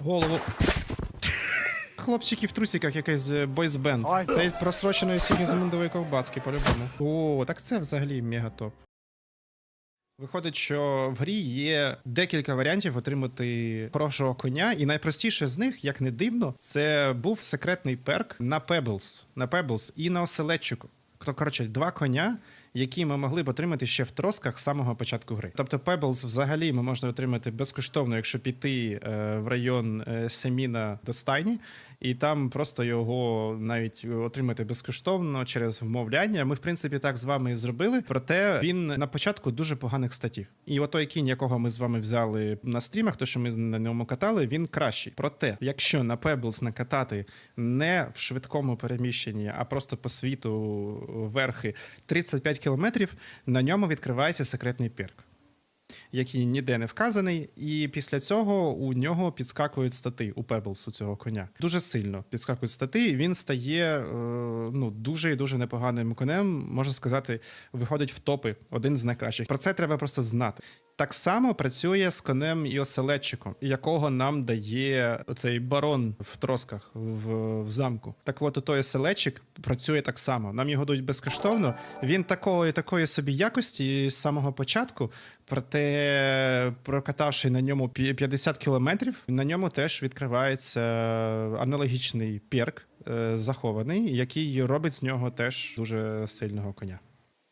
Голову. Хлопчики в трусиках якийсь бойсбенд. Ой. Це просроченої сігізмундової ковбаски, по-любому. О, так це взагалі мега топ. Виходить, що в грі є декілька варіантів отримати хорошого коня, і найпростіше з них, як не дивно, це був секретний перк на Pebbles, на Pebbles і на оселедчику. То, коротше, два коня, які ми могли б отримати ще в тросках з самого початку гри. Тобто Pebbles взагалі ми можна отримати безкоштовно, якщо піти е, в район е, Семіна до стайні, і там просто його навіть отримати безкоштовно через вмовляння. Ми, в принципі, так з вами і зробили. Проте він на початку дуже поганих статів. І отой кінь, якого ми з вами взяли на стрімах, то що ми на ньому катали, він кращий. Проте, якщо на Pebbles накатати не в швидкому переміщенні, а просто по світу верхи 35 кілометрів, на ньому відкривається секретний пірк, який ніде не вказаний, і після цього у нього підскакують стати у Pebbles, у цього коня. Дуже сильно підскакують стати, він стає е, ну, дуже і дуже непоганим конем. Можна сказати, виходить в топи, один з найкращих. Про це треба просто знати. Так само працює з конем і оселедчиком, якого нам дає цей барон в тросках в, в замку. Так от той оселедчик працює так само. Нам його дають безкоштовно. Він такої такої собі якості з самого початку. Проте, прокатавши на ньому пі- 50 кілометрів, на ньому теж відкривається аналогічний перк е, захований, який робить з нього теж дуже сильного коня.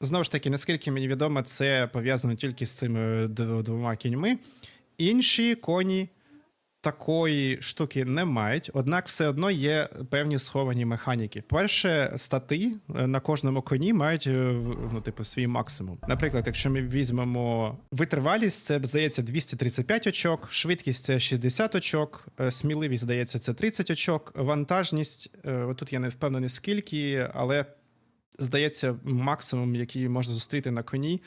Знову ж таки, наскільки мені відомо, це пов'язано тільки з цими двома кіньми. Інші коні такої штуки не мають, однак все одно є певні сховані механіки. Перше, стати е, на кожному коні мають е, ну, типу, свій максимум. Наприклад, якщо ми візьмемо витривалість, це здається 235 очок, швидкість це 60 очок, е, сміливість здається, це 30 очок, вантажність. Отут я не впевнений скільки, але здається, максимум, який можна зустріти на коні,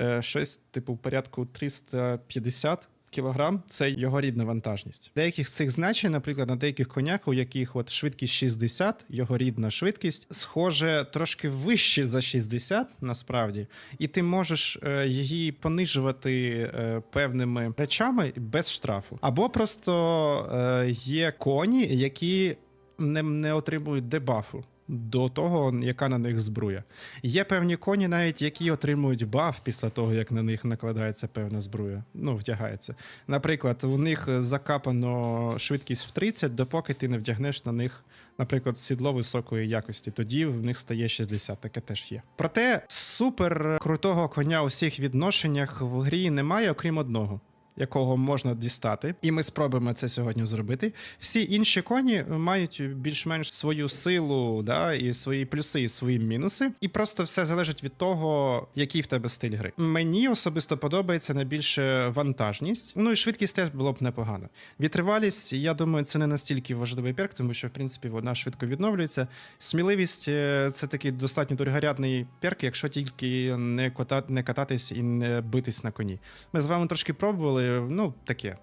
е, щось типу в порядку 350 кілограм це його рідна вантажність. Деяких цих значень, наприклад, на деяких конях, у яких от швидкість 60, його рідна швидкість, схоже трошки вище за 60, насправді, і ти можеш е, її понижувати е, певними речами без штрафу. Або просто є коні, які не, не отримують дебафу. До того, яка на них збруя. Є певні коні, навіть які отримують баф після того, як на них накладається певна збруя. Ну, вдягається. Наприклад, у них закапано швидкість в 30, допоки ти не вдягнеш на них, наприклад, сідло високої якості. Тоді в них стає 60, таке теж є. Проте супер крутого коня у всіх відношеннях в грі немає, окрім одного. Якого можна дістати, і ми спробуємо це сьогодні зробити. Всі інші коні мають більш-менш свою силу, да, і свої плюси, і свої мінуси. І просто все залежить від того, який в тебе стиль гри. Мені особисто подобається найбільше вантажність. Ну і швидкість теж було б непогано. Вітривалість, я думаю, це не настільки важливий перк, тому що в принципі вона швидко відновлюється. Сміливість е, це такий достатньо дорогорядний перк, якщо тільки не кота, не кататись і не битись на коні. Ми з вами трошки пробували, ну таке.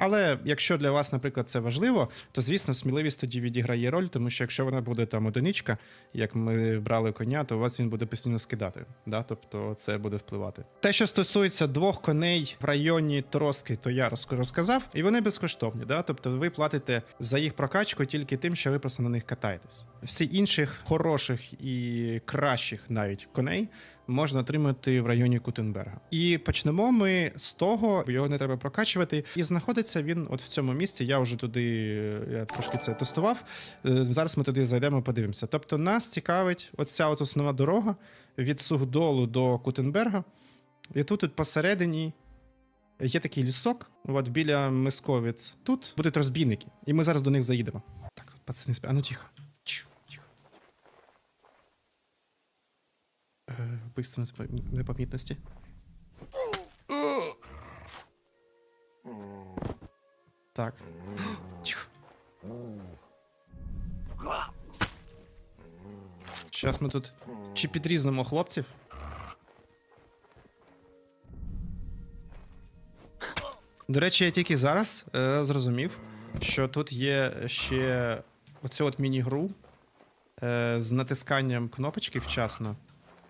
Але якщо для вас, наприклад, це важливо, то звісно, сміливість тоді відіграє роль, тому що якщо вона буде там одиничка, як ми брали коня, то у вас він буде постійно скидати. Да? Тобто це буде впливати. Те, що стосується двох коней в районі Троски, то я розказав, і вони безкоштовні. Да? Тобто ви платите за їх прокачку тільки тим, що ви просто на них катаєтесь. Всі інших хороших і кращих навіть коней можна отримати в районі Кутенберга. І почнемо ми з того, його не треба прокачувати. І знаходиться він от в цьому місці. Я вже туди я трошки це тестував. Е, Зараз ми туди зайдемо, подивимося. Тобто, нас цікавить оця от основна дорога від Сугдолу до Кутенберга. І тут, тут посередині. Є такий лісок, от біля Мисковіць. Тут будуть розбійники, і ми зараз до них заїдемо. Так, пацани спи. А ну тихо. Е, Вбивство непомі- непомітності. Так. Зараз ми тут чи підрізнемо хлопців. До речі, я тільки зараз е, зрозумів, що тут є ще оцю от міні-гру е, з натисканням кнопочки вчасно.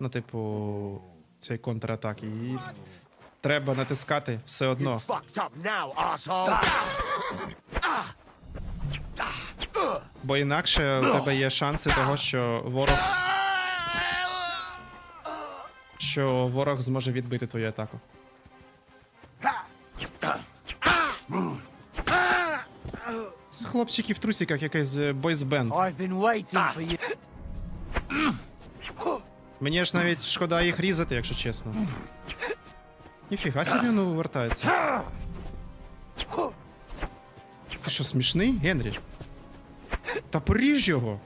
Ну, типу, цей контратак. І треба натискати все одно. Бо інакше у тебе є шанси того, що ворог. Що ворог зможе відбити твою атаку. Це хлопчики в трусиках якийсь е, бойсбенд. Мені ж навіть шкода їх різати, якщо чесно. Ніфіга собі воно вивертається. Ти що, смішний, Генрі? Та поріж його!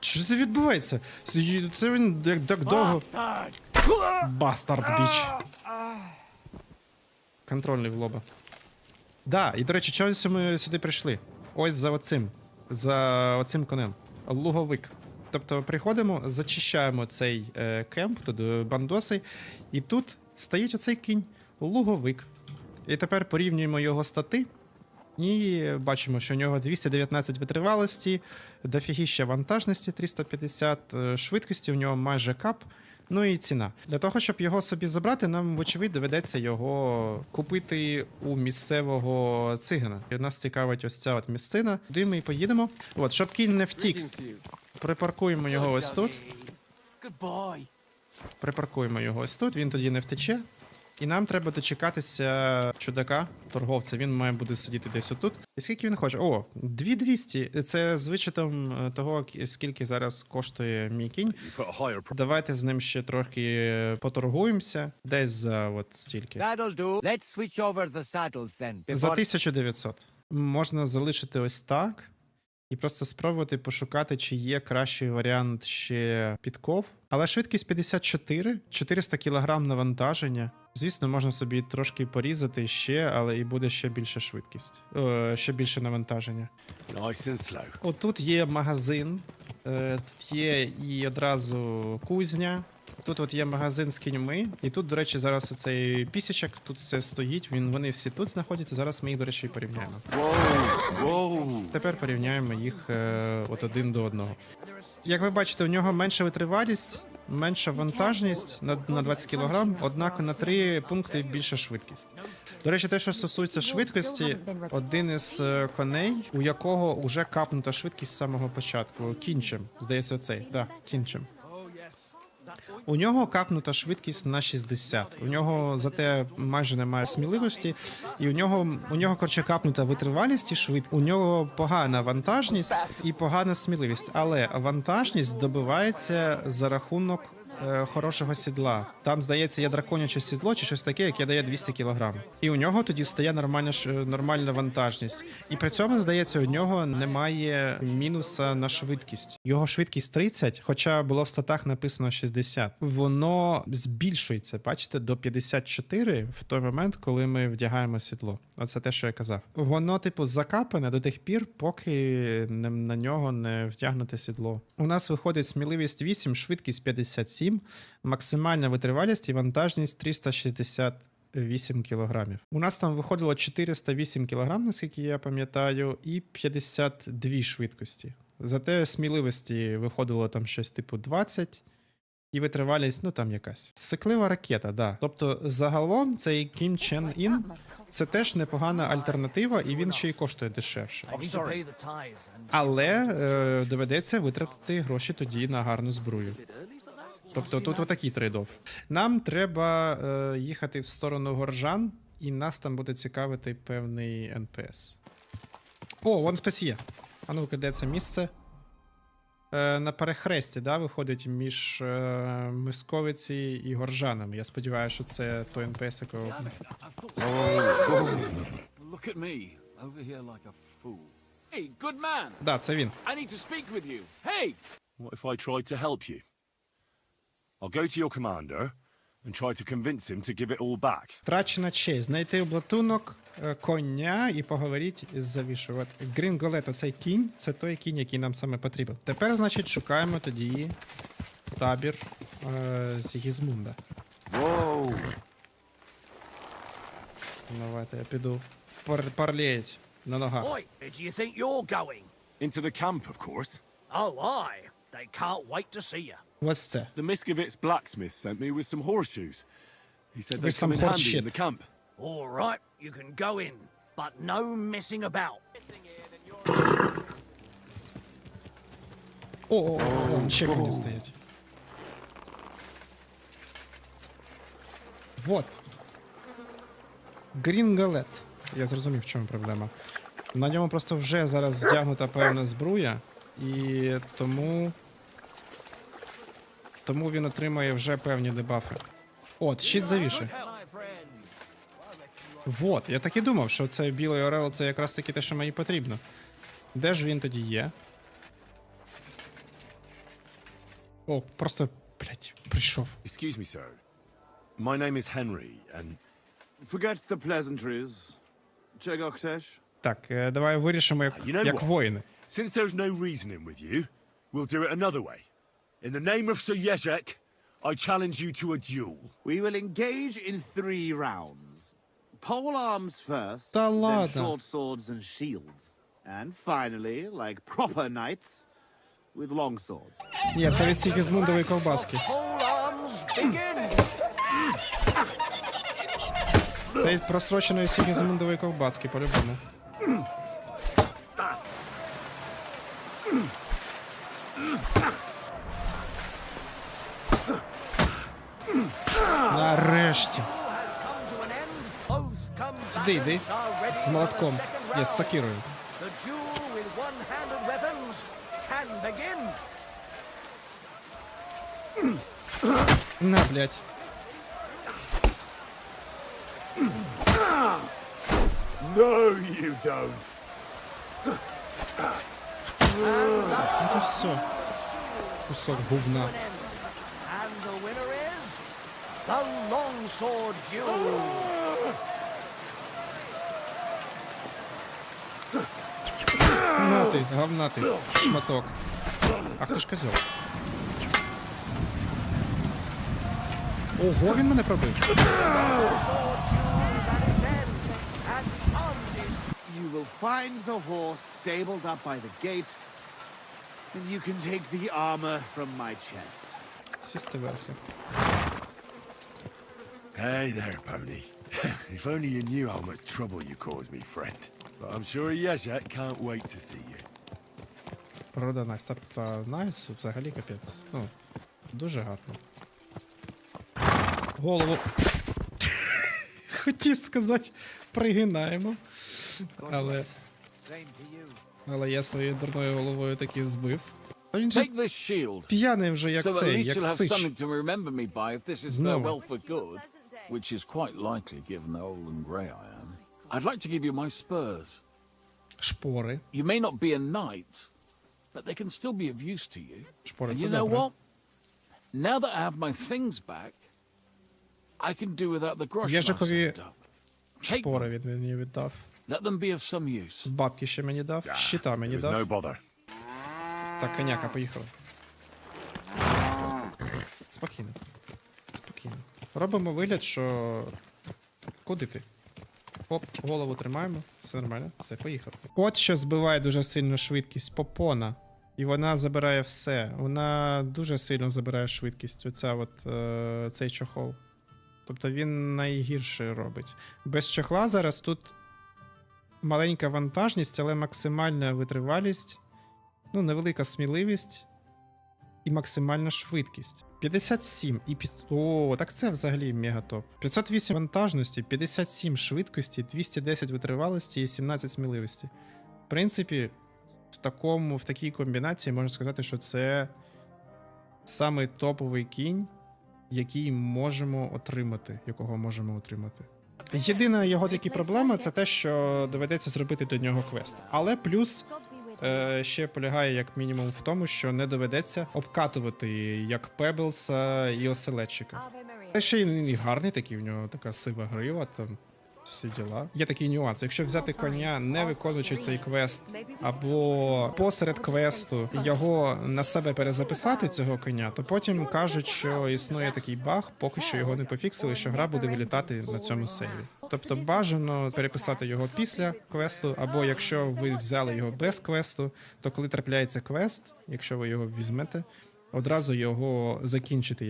Що це відбувається? Це він як так довго. Бастард біч. Контрольний в лоба. Да, і до речі, чого ми сюди прийшли? Ось за оцим. За оцим конем. Луговик. Тобто приходимо, зачищаємо цей е, кемп, тут е, бандоси, і тут стоїть оцей кінь, луговик. І тепер порівнюємо його стати. І бачимо, що у нього 219 витривалості, дофігіща вантажності 350, е, швидкості у нього майже кап. Ну і ціна. Для того, щоб його собі забрати, нам, вочевидь, доведеться його купити у місцевого цигана. І нас цікавить ось ця от місцина. Куди ми і поїдемо. От, щоб кінь не втік, припаркуємо його ось тут. Припаркуємо його ось тут, він тоді не втече. І нам треба дочекатися чудака, торговця. Він має буде сидіти десь отут. І скільки він хоче? О, 2200. Це з вичетом е, того, скільки зараз коштує мій кінь. Давайте з ним ще трохи поторгуємося. Десь за от стільки. Do. Let's switch over the saddles then. За 1900. Можна залишити ось так. І просто спробувати пошукати, чи є кращий варіант ще підков. Але швидкість 54, 400 кг навантаження. Звісно, можна собі трошки порізати ще, але і буде ще більша швидкість. Е, ще більше навантаження. Nice and slow. Отут є магазин, е, тут є і одразу кузня. Тут от є магазин з кіньми, і тут, до речі, зараз оцей пісячок, тут все стоїть. Він, вони всі тут знаходяться. Зараз ми їх, до речі, порівняємо. Тепер порівняємо їх е, от один до одного. Як ви бачите, у нього менша витривалість, менша вантажність на, на 20 кг, однак на 3 пункти більша швидкість. До речі, те, що стосується швидкості, один із е, коней, у якого вже капнута швидкість з самого початку. Кінчем. Здається, оцей. Да, кінчем. У нього капнута швидкість на 60. У нього зате майже немає сміливості, і у нього у нього коротше капнута витривалість і швид. У нього погана вантажність і погана сміливість. Але вантажність добивається за рахунок е, хорошого сідла. Там здається, є драконяче сідло чи щось таке, яке дає 200 кг. І у нього тоді стає нормальна нормальна вантажність. І при цьому здається, у нього немає мінуса на швидкість. Його швидкість 30, хоча було в статах написано 60. Воно збільшується, бачите, до 54 в той момент, коли ми вдягаємо сідло. Оце те, що я казав. Воно, типу, закапане до тих пір, поки на нього не втягнуте сідло. У нас виходить сміливість 8, швидкість 57, максимальна витривалість і вантажність 360 8 кілограмів. У нас там виходило 408 кілограм, наскільки я пам'ятаю, і 52 швидкості. Зате сміливості виходило там щось типу 20, і витривалість, ну там якась. Сиклива ракета, да. Тобто, загалом цей Кім Чен Ін це теж непогана альтернатива, і він ще й коштує дешевше. Але е, доведеться витратити гроші тоді на гарну зброю. Тобто тут отакий трейдов. Нам треба е, їхати в сторону горжан, і нас там буде цікавити певний НПС. О, вон хтось є. А ну-ка, де це місце? Е, на перехресті, да, виходить між е, Мисковиці і горжанами. Я сподіваюся, що це той НПС, якого. Look at me, over here like a fool. Hey, good man! Да, це він. I need to speak with you. Hey! What if I tried to help you? I'll go to your commander and try to convince him to give it all back. Втрачена честь. Знайти облатунок е, коня і поговоріть із завішувати. Грінголет, оцей кінь, це той кінь, який нам саме потрібен. Тепер, значить, шукаємо тоді табір е, Сігізмунда. Whoa. Давайте я піду пар парлєть на ногах. Oi, do you think you're going? Into the camp, of course. Oh, aye. They can't wait to see you. Ось це. The Miskovitz blacksmith sent me with some horseshoes. He said they With some come in horse handy in the camp. All right, you can go in, but no messing about. О, о, о, о, ще коні стоять. Вот. Грінгалет. Я зрозумів, в чому проблема. На ньому просто вже зараз вдягнута певна збруя, і тому. Тому він отримує вже певні дебафи. От, щит завіши. Вот, я так і думав, що цей білий орел це якраз таки те, що мені потрібно. Де ж він тоді є? О, просто, блядь, прийшов. Excuse me, sir. My name is Henry, and Forget the pleasantries. Chegok Так, е, давай вирішимо як, як воїни. since there's no reasoning with you, we'll do it another way. In the name of Sir Jezek, I challenge you to a duel. We will engage in three rounds. Pole arms first, Да then ладно. short swords and shields. And finally, like proper knights, with long swords. Ні, це від Сігізмундової ковбаски. All arms begin. Це від просроченої Сігізмундової ковбаски, по-любому. Нарешті. Come to an end. Both Сюди йди. combatants are ready З for молотком. the second Ні, з round. сокирою. The duel with one-handed weapons can begin. На, блядь. No, you don't. Ну то все. Кусок губна. And the winner is the longsword duel. На ти, говнатий шматок. Ах ти ж козел. Ого, він мене пробив. Sword duel is at its end. And the arms is You will find the horse stabled up by the gate, and you can take the armor from my chest. Сісти верхи. Hey there, pony. if only you knew how much trouble you caused me, friend. But I'm sure Jezek can't wait to see you. Природа Найс. Тобто Найс взагалі капець. Ну, дуже гарно. Голову. Хотів сказати, пригинаємо. Але, але я своєю дурною головою таки збив. Та він же п'яний вже як цей, як сич. Знову. farewell for good, which is quite likely given how old and grey I am. I'd like to give you my spurs. Шпори. You may not be a knight, but they can still be of use to you. Шпори And це you know добре. what? Now that I have my things back, I can do without the grosh Єжикові saved up. Take шпори them. від мені віддав. Let them be of some use. Бабки ще мені дав, щита мені It was дав. no bother. Так, коняка, поїхали. Спокійно. Робимо вигляд, що. Куди ти? Оп, голову тримаємо, все нормально, все, поїхали. От що збиває дуже сильно швидкість попона. І вона забирає все. Вона дуже сильно забирає швидкість. Оця от, е, цей чохол. Тобто він найгірше робить. Без чохла зараз тут маленька вантажність, але максимальна витривалість ну, невелика сміливість і максимальна швидкість. 57 і під... О, так це взагалі мегатоп. 508 вантажності, 57 швидкості, 210 витривалості і 17 сміливості. В принципі, в такому, в такій комбінації можна сказати, що це самий топовий кінь, який можемо отримати, якого можемо отримати. Єдина його тільки проблема це те, що доведеться зробити до нього квест. Але плюс ще полягає як мінімум в тому, що не доведеться обкатувати як Пеблса і оселедчика. Та ще й гарний такий, в нього така сива грива, там всі діла. Є такий нюанс. Якщо взяти коня, не виконуючи цей квест, або посеред квесту його на себе перезаписати цього коня, то потім кажуть, що існує такий баг, поки що його не пофіксили, що гра буде вилітати на цьому сейві. Тобто бажано переписати його після квесту, або якщо ви взяли його без квесту, то коли трапляється квест, якщо ви його візьмете, одразу його закінчити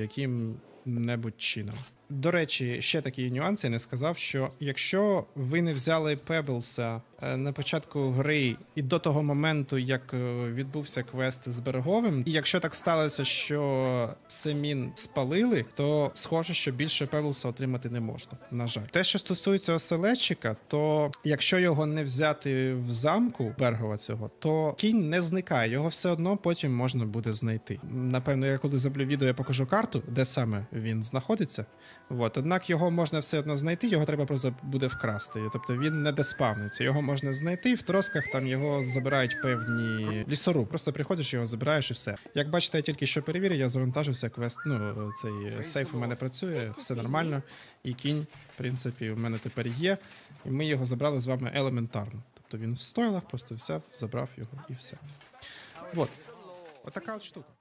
яким-небудь чином. До речі, ще такий нюанс, я не сказав, що якщо ви не взяли Пеблса на початку гри і до того моменту, як е, відбувся квест з береговим, і якщо так сталося, що Семін спалили, то схоже, що більше Пеблса отримати не можна. На жаль, те, що стосується оселедчика, то якщо його не взяти в замку Бергова цього, то кінь не зникає, його все одно потім можна буде знайти. Напевно, я коли зроблю відео, я покажу карту, де саме він знаходиться. От, однак його можна все одно знайти, його треба просто буде вкрасти. Тобто він не деспавниться. Його можна знайти в тросках, там його забирають певні лісоруб. Просто приходиш, його забираєш і все. Як бачите, я тільки що перевірив, я завантажився квест. Ну цей сейф у мене працює, все нормально. І кінь, в принципі, у мене тепер є. І ми його забрали з вами елементарно. Тобто він в стойлах, просто взяв, забрав його і все. От. Отака от штука.